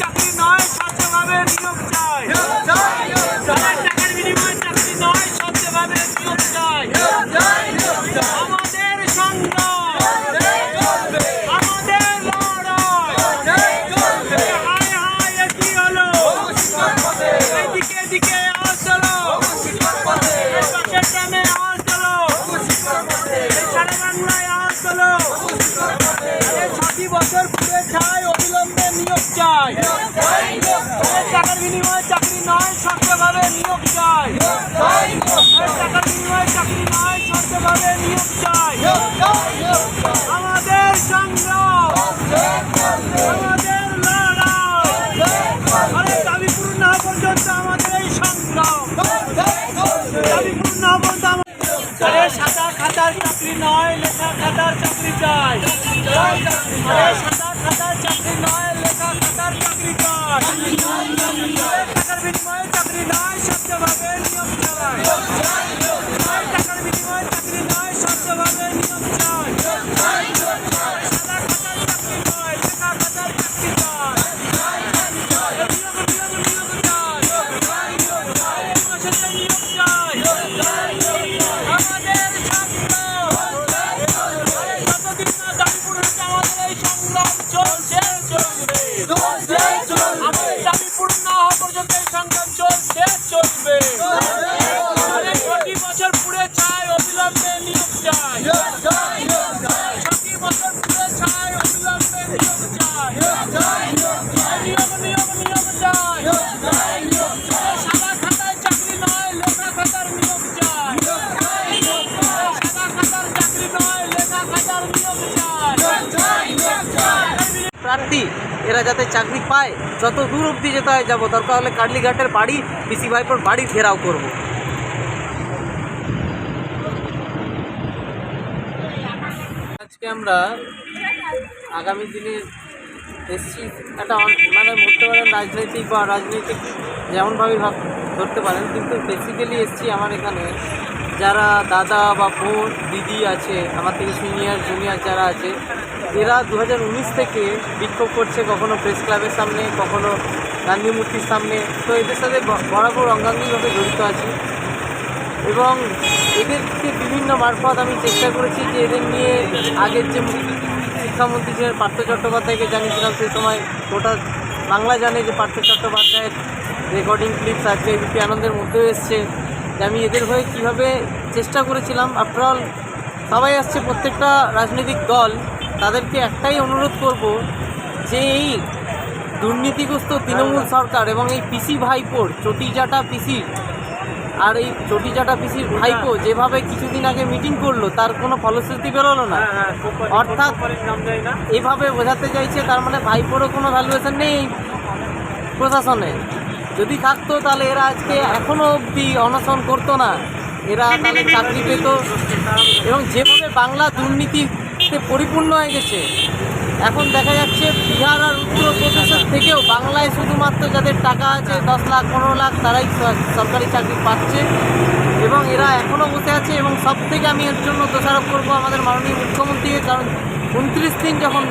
চাকরি নয় স্বচ্ছভাবে নিয়োগ চাই চাই। বিনিময়ে চাকরি নয় শক্তভাবে নিয়োগ চাই। টাকার বিনিময়ে চাকরি নয় শক্তভাবে নিয়োগ চাই। আমাদের সংগ্রাম, আমাদের লড়াই। দাবি পূরণ আমাদের এই আরে খাতার চাকরি নয়, লেখা খাতার চাকরি চাই। সাদা খাতার চাকরি নয় লেখা খাতার চাকরি আমাদের দাবি পূরণ না হওয়া পর্যন্ত এই সংগ্রাম চলছে, চলবে। প্রতি বছর পুড়ে চাই অবিলম্বে নিয়োগ চাই। প্রতি বছর পুড়ে চাই অবিলম্বে নিয়োগ চাই। নিয়োগ নিয়োগ নিয়োগ চাই। সাদা খাতায় চাকরি নয় প্রার্থী, এরা যাতে চাকরি পায়, যত দূর অবধি যেতে হয় যাব দরকার হলে কার্লিঘাটের বাড়ি, পিসি ভাইপোর বাড়ি ঘেরাও করব। আজকে আমরা আগামী দিনে এসছি একটা মানে বলতে পারেন রাজনৈতিক বা রাজনৈতিক যেমনভাবে ভাব ধরতে পারেন, কিন্তু বেসিক্যালি এসছি আমার এখানে যারা দাদা বা বোন, দিদি আছে, আমার থেকে সিনিয়র জুনিয়র যারা আছে, এরা দু হাজার উনিশ থেকে বিক্ষোভ করছে কখনো প্রেস ক্লাবের সামনে, কখনো গান্ধী মূর্তির সামনে। তো এদের সাথে বরাবর অঙ্গাঙ্গিভাবে জড়িত আছি। এবং এদেরকে বিভিন্ন মারফত আমি চেষ্টা করেছি যে এদের নিয়ে আগের যে শিক্ষামন্ত্রী ছিলেন পার্থ চট্টোপাধ্যায়কে জানিয়েছিলাম সেই সময় গোটা বাংলা জানে যে পার্থ চট্টোপাধ্যায়ের রেকর্ডিং ক্লিপস আছে এবিপি আনন্দের মধ্যেও এসছে। যে আমি এদের হয়ে কীভাবে চেষ্টা করেছিলাম। আফটারঅল সবাই আসছে প্রত্যেকটা রাজনৈতিক দল। তাদেরকে একটাই অনুরোধ করব যে এই দুর্নীতিগ্রস্ত তৃণমূল সরকার এবং এই পিসি ভাইপোর চটিজাটা পিসির আর এই চটিজাটা পিসির ভাইপো যেভাবে কিছুদিন আগে মিটিং করল তার কোনো ফলশ্রুতি বেরোলো না। অর্থাৎ এভাবে বোঝাতে চাইছে তার মানে ভাইপোরও কোনো ভ্যালুয়েশন নেই এই প্রশাসনে। যদি থাকতো, তাহলে এরা আজকে এখনও অবধি অনশন করতো না। এরা তাহলে চাকরি পেত। এবং যেভাবে বাংলা দুর্নীতিতে পরিপূর্ণ হয়ে গেছে, এখন দেখা যাচ্ছে বিহার আর উত্তরপ্রদেশের থেকেও বাংলায় শুধুমাত্র যাদের টাকা আছে, দশ লাখ, পনেরো লাখ, তারাই সরকারি চাকরি পাচ্ছে। এবং এরা এখনও বসে আছে এবং সব থেকে আমি এর জন্য দোষারোপ করব আমাদের মাননীয় মুখ্যমন্ত্রীকে, কারণ উনত্রিশ দিন যখন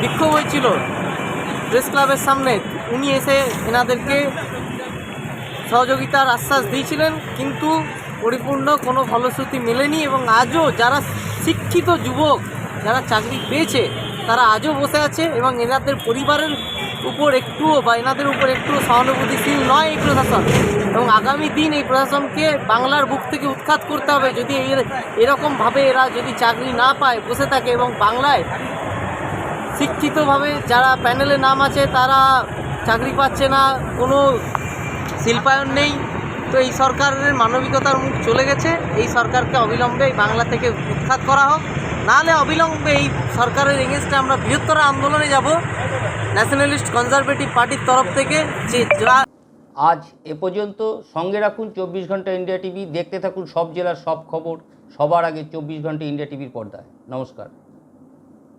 বিক্ষোভ হয়েছিল প্রেস ক্লাবের সামনে, উনি এসে এনাদেরকে সহযোগিতার আশ্বাস দিয়েছিলেন, কিন্তু পরিপূর্ণ কোনো ফলশ্রুতি মেলেনি এবং আজও যারা শিক্ষিত যুবক, যারা চাকরি পেয়েছে, তারা আজও বসে আছে এবং এনাদের পরিবারের উপর একটুও বা এনাদের উপর একটুও সহানুভূতিশীল নয় এই প্রশাসন। এবং আগামী দিন এই প্রশাসনকে বাংলার বুক থেকে উৎখাত করতে হবে। যদি এর এরকমভাবে এরা যদি চাকরি না পায়, বসে থাকে এবং বাংলায় শিক্ষিতভাবে যারা প্যানেলে নাম আছে, তারা চাকরি পাচ্ছে না, কোনো শিল্পায়ন নেই। তো এই সরকারের মানবিকতার মুখ চলে গেছে। এই সরকারকে অবিলম্বে বাংলা থেকে উৎখাত করা হোক। নাহলে অবিলম্বে এই সরকারের এগেনস্টে আমরা বৃহত্তর আন্দোলনে যাব। ন্যাশনালিস্ট কনজারভেটিভ পার্টির তরফ থেকে। যে যা আজ এ পর্যন্ত সঙ্গে রাখুন চব্বিশ ঘণ্টা ইন্ডিয়া টিভি। দেখতে থাকুন সব জেলার সব খবর। সবার আগে চব্বিশ ঘণ্টা ইন্ডিয়া টিভির পর্দায়। নমস্কার।